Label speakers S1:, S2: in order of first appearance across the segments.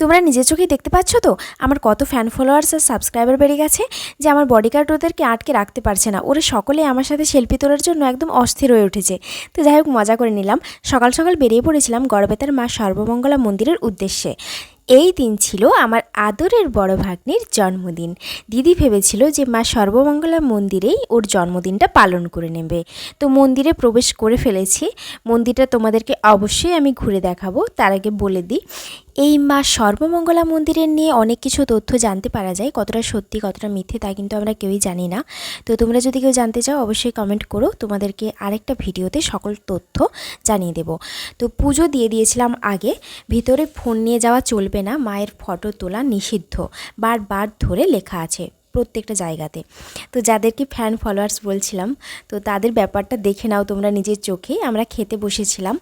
S1: তোমরা নিজের চোখে দেখতে পাচ্ছ তো? আমার কত ফ্যান ফলোয়ার্স আর সাবস্ক্রাইবার বেড়ে গেছে যে আমার বডিগার্ড ওদেরকে আটকে রাখতে পারছে না। ওরা সকলে আমার সাথে সেলফি তোলার জন্য একদম অস্থির হয়ে উঠেছে। তো যাই হোক, মজা করে নিলাম। সকাল সকাল বেরিয়ে পড়েছিলাম গড়বেতার মা সর্বমঙ্গলা মন্দিরের উদ্দেশ্যে। এই দিন ছিল আমার আদরের বড় ভাগ্নির জন্মদিন। দিদি ভেবেছিল যে মা সর্বমঙ্গলা মন্দিরেই ওর জন্মদিনটা পালন করে নেবে। তো মন্দিরে প্রবেশ করে ফেলেছি। মন্দিরটা তোমাদেরকে অবশ্যই আমি ঘুরে দেখাবো। তার আগে বলে দিই, এই মা সর্বমঙ্গলা মন্দিরের নিয়ে অনেক কিছু তথ্য জানতে পারা যায়। কতটা সত্যি, কতটা মিথ্যে তা কিন্তু আমরা কেউই জানি না। তো তোমরা যদি কেউ জানতে চাও, অবশ্যই কমেন্ট করো। তোমাদেরকে আরেকটা ভিডিওতে সকল তথ্য জানিয়ে দেব। তো পুজো দিয়ে দিয়েছিলাম আগে। ভিতরে ফোন নিয়ে যাওয়া চলবে না মায়ের ফটো তোলা নিষিদ্ধ। বারবার ধরে লেখা আছে প্রত্যেকটা জায়গাতে। তো যাদেরকে ফ্যান ফলোয়ার্স বলছিলাম, তো তাদের ব্যাপারটা দেখে নাও তোমরা নিজের চোখে। আমরা খেতে বসেছিলাম,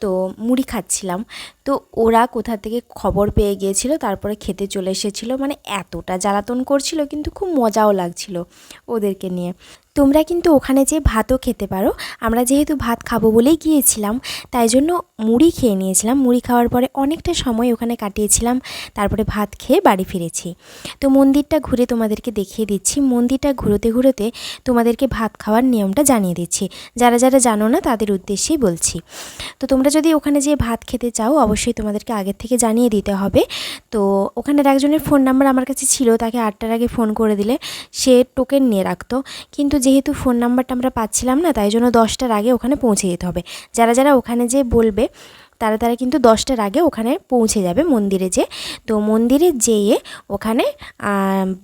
S1: তো মুড়ি খাচ্ছিলাম। তো ওরা কোথা থেকে খবর পেয়ে গিয়েছিল, তারপরে খেতে চলে এসেছিল। মানে এতটা জ্বালাতন করছিল, কিন্তু খুব মজাও লাগছিল ওদেরকে নিয়ে। তোমরা কিন্তু ওখানে যে ভাতও খেতে পারো। আমরা যেহেতু ভাত খাব বলেই গিয়েছিলাম, তাই জন্য মুড়ি খেয়ে নিয়েছিলাম। মুড়ি খাওয়ার পরে অনেকটা সময় ওখানে কাটিয়েছিলাম, তারপরে ভাত খেয়ে বাড়ি ফিরেছি। তো মন্দিরটা ঘুরে তোমাদেরকে দেখিয়ে দিচ্ছি। মন্দিরটা ঘুরোতে ঘুরোতে তোমাদেরকে ভাত খাওয়ার নিয়মটা জানিয়ে দিচ্ছি। যারা যারা জানো না, তাদের উদ্দেশ্যেই বলছি। তো তোমরা যদি ওখানে যেয়ে ভাত খেতে চাও, অবশ্যই তোমাদেরকে আগের থেকে জানিয়ে দিতে হবে। তো ওখানের একজনের ফোন নাম্বার আমার কাছে ছিল, তাকে আটটার আগে ফোন করে দিলে সে টোকেন নিয়ে রাখতো। কিন্তু যেহেতু ফোন নাম্বারটা আমরা পাচ্ছিলাম না, তাই জন্য দশটার আগে ওখানে পৌঁছে যেতে হবে। যারা যারা ওখানে যে বলবে তারা তারা কিন্তু দশটার আগে ওখানে পৌঁছে যাবে মন্দিরে যে তো মন্দিরে যেয়ে ওখানে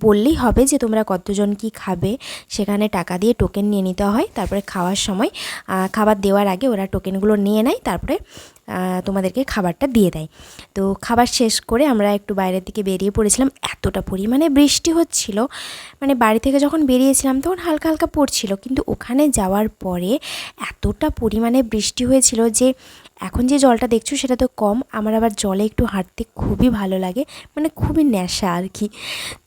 S1: বললেই হবে যে তোমরা কতজন কি খাবে। সেখানে টাকা দিয়ে টোকেন নিয়ে নিতে হয়। তারপরে খাওয়ার সময় খাবার দেওয়ার আগে ওরা টোকেনগুলো নিয়ে নেয়। তারপরে তোমাদেরকে খাবারটা দিয়ে দেয়। তো খাবার শেষ করে আমরা একটু বাইরের দিকে বেরিয়ে পড়েছিলাম। এতটা পরিমাণে বৃষ্টি হচ্ছিল। মানে বাড়ি থেকে যখন বেরিয়েছিলাম তখন হালকা হালকা পড়ছিল। কিন্তু ওখানে যাওয়ার পরে এতটা পরিমাণে বৃষ্টি হয়েছিল যে এখন যে জলটা দেখছ সেটা তো কম, আমার আবার জলে একটু হাঁটতে খুবই ভালো লাগে মানে খুবই নেশা আর কি।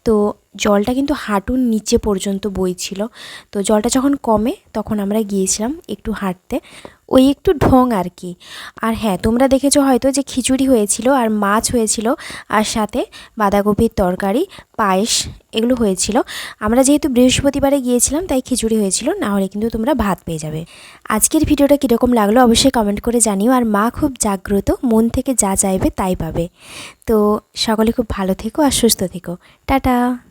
S1: তো জলটা কিন্তু হাঁটুর নিচে পর্যন্ত বইছিল। তো জলটা যখন কমে, তখন আমরা গিয়েছিলাম একটু হাঁটতে। ওই একটু ঢং আর কি। আর হ্যাঁ তোমরা দেখেছ হয়তো যে খিচুড়ি হয়েছিল আর মাছ হয়েছিল আর সাথে বাঁধাকপির তরকারি, পায়েস এগুলো হয়েছিল। আমরা যেহেতু বৃহস্পতিবারে গিয়েছিলাম, তাই খিচুড়ি হয়েছিল, না হলে কিন্তু তোমরা ভাত পেয়ে যাবে। আজকের ভিডিওটা কীরকম লাগল অবশ্যই কমেন্ট করে জানিও। আর মা খুব জাগ্রত, মন থেকে যা চাইবে তাই পাবে। তো সকলে খুব ভালো থেকো আর সুস্থ থেকো। টাটা!